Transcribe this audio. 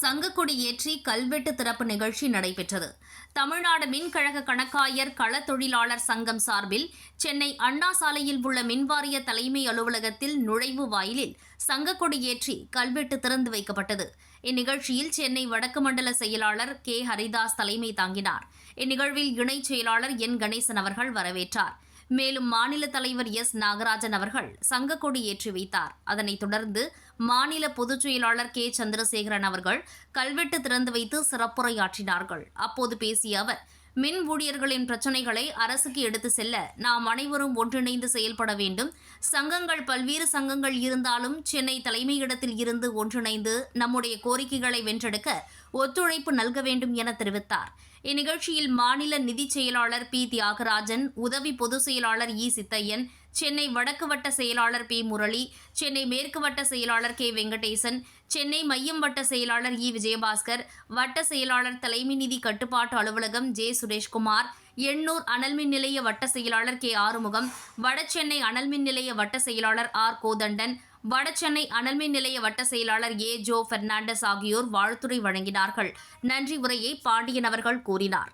சங்கக்கொடி ஏற்றி கல்வெட்டு திறப்பு நிகழ்ச்சி நடைபெற்றது. தமிழ்நாடு மின்கழக கணக்காயர் கள தொழிலாளர் சங்கம் சார்பில் சென்னை அண்ணா சாலையில் உள்ள மின்வாரிய தலைமை அலுவலகத்தில் நுழைவு வாயிலில் சங்கக்கொடி ஏற்றி கல்வெட்டு திறந்து வைக்கப்பட்டது. இந்நிகழ்ச்சியில் சென்னை வடக்கு மண்டல செயலாளர் கே. ஹரிதாஸ் தலைமை தாங்கினார். இந்நிகழ்வில் இணைச் செயலாளர் என். கணேசன் அவர்கள் வரவேற்றார். மேலும் மாநில தலைவர் எஸ். நாகராஜன் அவர்கள் சங்கக்கொடி ஏற்றி வைத்தார். அதனைத் தொடர்ந்து மாநில பொதுச் செயலாளர் கே. சந்திரசேகரன் அவர்கள் கல்வெட்டு திறந்து வைத்து சிறப்புரையாற்றினார்கள். அப்போது பேசிய அவர் மின் ஊழியர்களின் பிரச்சினைகளை அரசுக்கு எடுத்து செல்ல நாம் அனைவரும் ஒன்றிணைந்து செயல்பட வேண்டும். சங்கங்கள் பல்வேறு சங்கங்கள் இருந்தாலும் சென்னை தலைமையிடத்தில் இருந்து ஒன்றிணைந்து நம்முடைய கோரிக்கைகளை வென்றெடுக்க ஒத்துழைப்பு நல்க வேண்டும் என தெரிவித்தார். இந்நிகழ்ச்சியில் மாநில நிதி செயலாளர் பி தியாகராஜன் உதவி பொதுச் செயலாளர் இ சித்தையன் சென்னை வடக்கு வட்ட செயலாளர் பி. முரளி சென்னை மேற்கு வட்ட செயலாளர் கே. வெங்கடேசன் சென்னை மையம் வட்ட செயலாளர் இ. விஜயபாஸ்கர் வட்ட செயலாளர் தலைமை நிதி கட்டுப்பாட்டு அலுவலகம் ஜே. சுரேஷ்குமார் எண்ணூர் அனல்மின் நிலைய வட்ட செயலாளர் கே. ஆறுமுகம் வடசென்னை அனல்மின் நிலைய வட்ட செயலாளர் ஆர். கோதண்டன் வடசென்னை அனல்மின் நிலைய வட்ட செயலாளர் ஏ. ஜோ. பெர்னாண்டஸ் ஆகியோர் வாழ்த்துரை வழங்கினார்கள். நன்றி உரையை பாண்டியன் அவர்கள் கூறினார்.